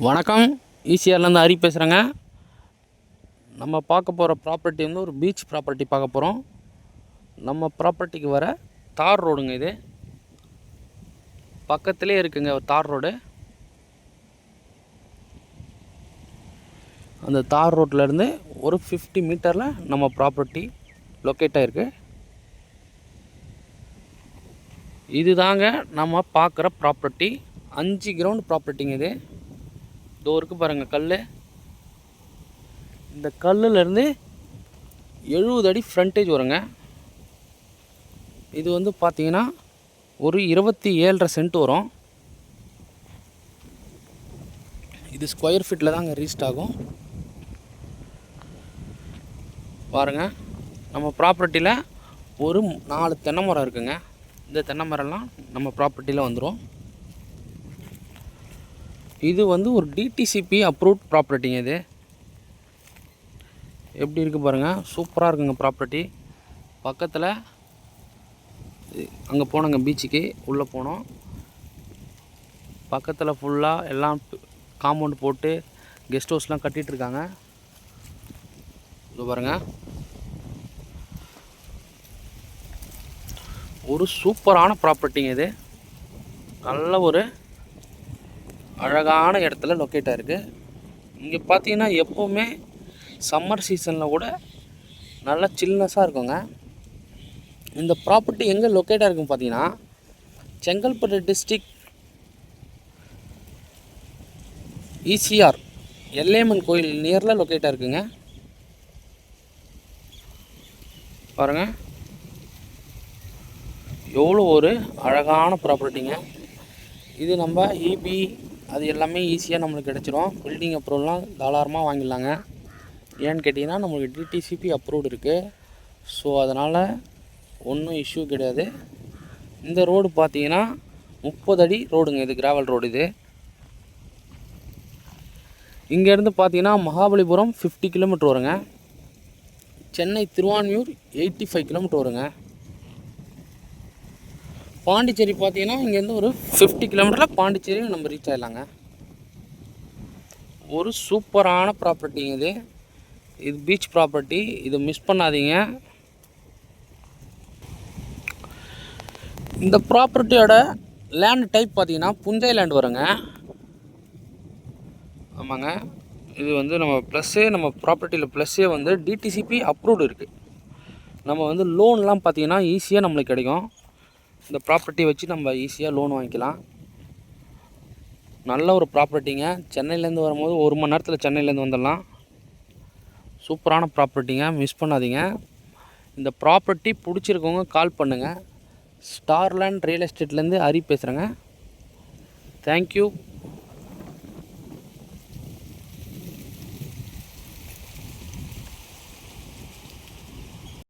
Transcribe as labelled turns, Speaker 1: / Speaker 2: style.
Speaker 1: வணக்கம். ஈசிஆர்லேருந்து ஹரி பேசுகிறேங்க நம்ம பார்க்க போகிற ப்ராப்பர்ட்டி வந்து ஒரு பீச் ப்ராப்பர்ட்டி பார்க்க போகிறோம் நம்ம ப்ராப்பர்ட்டிக்கு வர தார் ரோடுங்க இது. பக்கத்துலேயே இருக்குங்க தார் ரோடு. அந்த தார் ரோட்லேருந்து ஒரு ஃபிஃப்டி மீட்டரில் நம்ம ப்ராப்பர்ட்டி லொக்கேட் ஆகிருக்கு இதுதாங்க நம்ம பார்க்குற ப்ராப்பர்ட்டி. அஞ்சு கிரவுண்ட் ப்ராப்பர்ட்டிங்க இது. இதோ இருக்கு பாருங்கள் கல் இந்த கல்லுலேருந்து எழுபது அடி ஃப்ரண்டேஜ் வருங்க. இது வந்து பார்த்தீங்கன்னா ஒரு இருபத்தி ஏழரை சென்ட் வரும். இது ஸ்கொயர் ஃபீட்டில் தாங்க ரீஸ்ட் ஆகும். பாருங்க நம்ம ப்ராப்பர்ட்டியில் ஒரு நாலு தென்னை மரம் இருக்குங்க. இந்த தென்னை மரம்லாம் நம்ம ப்ராப்பர்ட்டியில் வந்துடும் இது வந்து ஒரு டிடிசிபி அப்ரூவ்ட் ப்ராப்பர்ட்டிங்க இது. எப்படி இருக்குது பாருங்கள் சூப்பராக இருக்குங்க ப்ராப்பர்ட்டி பக்கத்தில் அங்கே போனோங்க பீச்சுக்கு உள்ளே போனோம். பக்கத்தில் ஃபுல்லாக எல்லாம் காம்பவுண்ட் போட்டு கெஸ்ட் ஹவுஸ்லாம் கட்டிகிட்டு இருக்காங்க. இது பாருங்கள் ஒரு சூப்பரான ப்ராப்பர்ட்டிங்க இது. நல்ல ஒரு அழகான இடத்துல லொக்கேட்டாக இருக்குது இங்கே பார்த்தீங்கன்னா எப்போவுமே சம்மர் சீசனில் கூட நல்லா சில்னஸாக இருக்குங்க. இந்த ப்ராப்பர்ட்டி எங்கே லொக்கேட்டாக இருக்குன்னு பார்த்தீங்கன்னா செங்கல்பட்டு டிஸ்ட்ரிக் இசிஆர் எல்லேமன் கோயில் நியரில் லொக்கேட்டாக இருக்குங்க. பாருங்கள் எவ்வளோ ஒரு அழகான ப்ராப்பர்ட்டிங்க இது நம்ம இபி அது எல்லாமே ஈஸியாக நம்மளுக்கு கிடச்சிரும். பில்டிங் அப்ரூவல்லாம் தாராளமாக வாங்கிடலாங்க. ஏன்னு கேட்டிங்கன்னா நம்மளுக்கு டிடிசிபி அப்ரூவ்டு இருக்குது ஸோ அதனால் ஒன்றும் இஷ்யூ கிடையாது. இந்த ரோடு பார்த்தீங்கன்னா முப்பது அடி ரோடுங்க இது கிராவல் ரோடு இது. இங்கேருந்து பார்த்தீங்கன்னா மகாபலிபுரம் ஃபிஃப்டி கிலோமீட்டர் வருங்க. Chennai Thiruvanmiyur eighty five kilometre வருங்க. பாண்டிச்சேரி பார்த்தீங்கன்னா இங்கேருந்து ஒரு ஃபிஃப்டி கிலோமீட்டரில் பாண்டிச்சேரி நம்ம ரீச் ஆகிடலாங்க ஒரு சூப்பரான ப்ராப்பர்ட்டிங்க இது. இது பீச் ப்ராப்பர்ட்டி இது மிஸ் பண்ணாதீங்க. இந்த ப்ராப்பர்ட்டியோட லேண்ட் டைப் பார்த்தீங்கன்னா புஞ்சை லேண்ட் வருங்க. ஆமாங்க. இது வந்து நம்ம ப்ளஸ்ஸே நம்ம ப்ராப்பர்ட்டியில் ப்ளஸ்ஸே வந்து டிடிசிபி அப்ரூவ்டு இருக்குது நம்ம வந்து லோன்லாம் பார்த்தீங்கன்னா ஈஸியாக நம்மளுக்கு கிடைக்கும். இந்த ப்ராப்பர்ட்டி வச்சு நம்ம ஈஸியாக லோன் வாங்கிக்கலாம். நல்ல ஒரு ப்ராப்பர்ட்டிங்க சென்னையிலேருந்து வரும்போது ஒரு மணி நேரத்தில் சென்னையிலேருந்து வந்துடலாம். சூப்பரான ப்ராப்பர்ட்டிங்க மிஸ் பண்ணாதீங்க. இந்த ப்ராப்பர்ட்டி பிடிச்சிருக்கவங்க கால் பண்ணுங்கள் ஸ்டார்லேண்ட் ரியல் எஸ்டேட்லேருந்து ஹரி பேசுகிறேங்க தேங்க்யூ